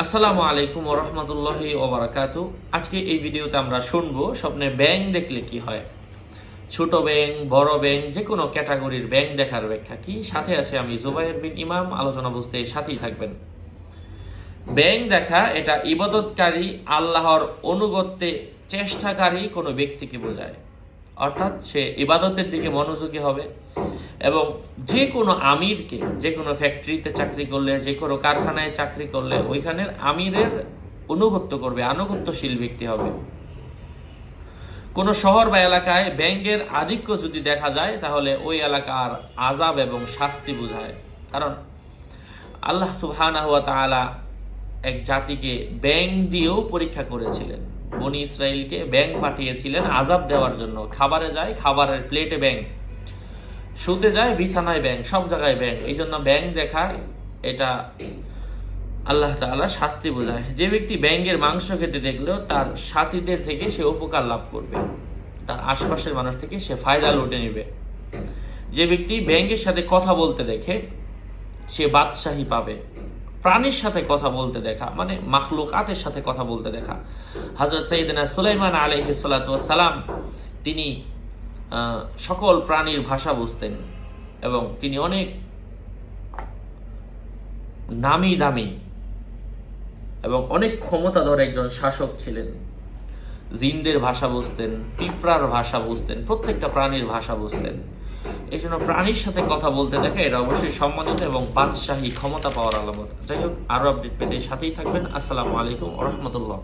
আসসালামু আলাইকুম ওরহমতুল্লাহি ওবরাকাতু আজকে এই ভিডিওতে আমরা শুনব স্বপ্নে ব্যাং দেখলে কি হয়? ছোট ব্যাং বড় ব্যাং যে কোনো ক্যাটাগরির ব্যাং দেখার ব্যাখ্যা কি? সাথে আছে আমি জুবাইর বিন ইমাম, আলোচনা বুঝতে সাথেই থাকবেন। ব্যাং দেখা, এটা ইবাদতকারী, আল্লাহর অনুগত্যে চেষ্টাকারী কোনো ব্যক্তিকে বোঝায়। অর্থাৎ সে ইবাদতের দিকে মনোযোগী হবে। এবং যে কোনো আমিরকে যে কোনো ফ্যাক্টরিতে চাকরি করলে যে কোনো কারখানায় চাকরি করলে, ওইখানের আমিরের অনুগত্য করবে, আনুগত্যশীল ব্যক্তি হবে। কোনো শহর বা এলাকায় ব্যাংকের আধিক্য যদি দেখা যায়, তাহলে ওই এলাকার আজাব এবং শাস্তি বোঝায়। কারণ আল্লাহ তাআলা এক জাতিকে ব্যাং দিয়েও পরীক্ষা করেছিলেন। বনি ইসরায়েলকে ব্যাং পাঠিয়েছিলেন আজাব দেওয়ার জন্য। খাবারে যায়, খাবারের প্লেটে ব্যাং শুতে যায়, বিছানায় ব্যাং সব জায়গায় ব্যাং এই জন্য ব্যাং দেখা এটা আল্লাহ তাআলা শাস্তি বোঝায়। যে ব্যক্তি ব্যাঙের মাংস খেতে দেখলেও তার সাথীদের থেকে সে উপকার লাভ করবে। তার আশপাশের মানুষ থেকে সে ফায়দা লুটে নেবে। যে ব্যক্তি ব্যাঙের সাথে কথা বলতে দেখে, সে বাদশাহী পাবে। প্রাণীর সাথে কথা বলতে দেখা মানে মাখলুকাতের সাথে কথা বলতে দেখা। হজরত সঈদিনা সুলাইমান আলহি সালাম, তিনি সকল প্রাণীর ভাষা বুঝতেন এবং তিনি অনেক নামি দামি এবং অনেক ক্ষমতাধর একজন শাসক ছিলেন। জিনদের ভাষা বুঝতেন, পিঁপড়ার ভাষা বুঝতেন, প্রত্যেকটা প্রাণীর ভাষা বুঝতেন। এই জন্য প্রাণীর সাথে কথা বলতে দেখে এটা অবশ্যই সম্মানিত এবং বাদশাহী ক্ষমতা পাওয়ার আলামত। যাই হোক আরও আপডেট পেতে সাথেই থাকবেন। আসসালামু আলাইকুম রহমতুল্লাহ।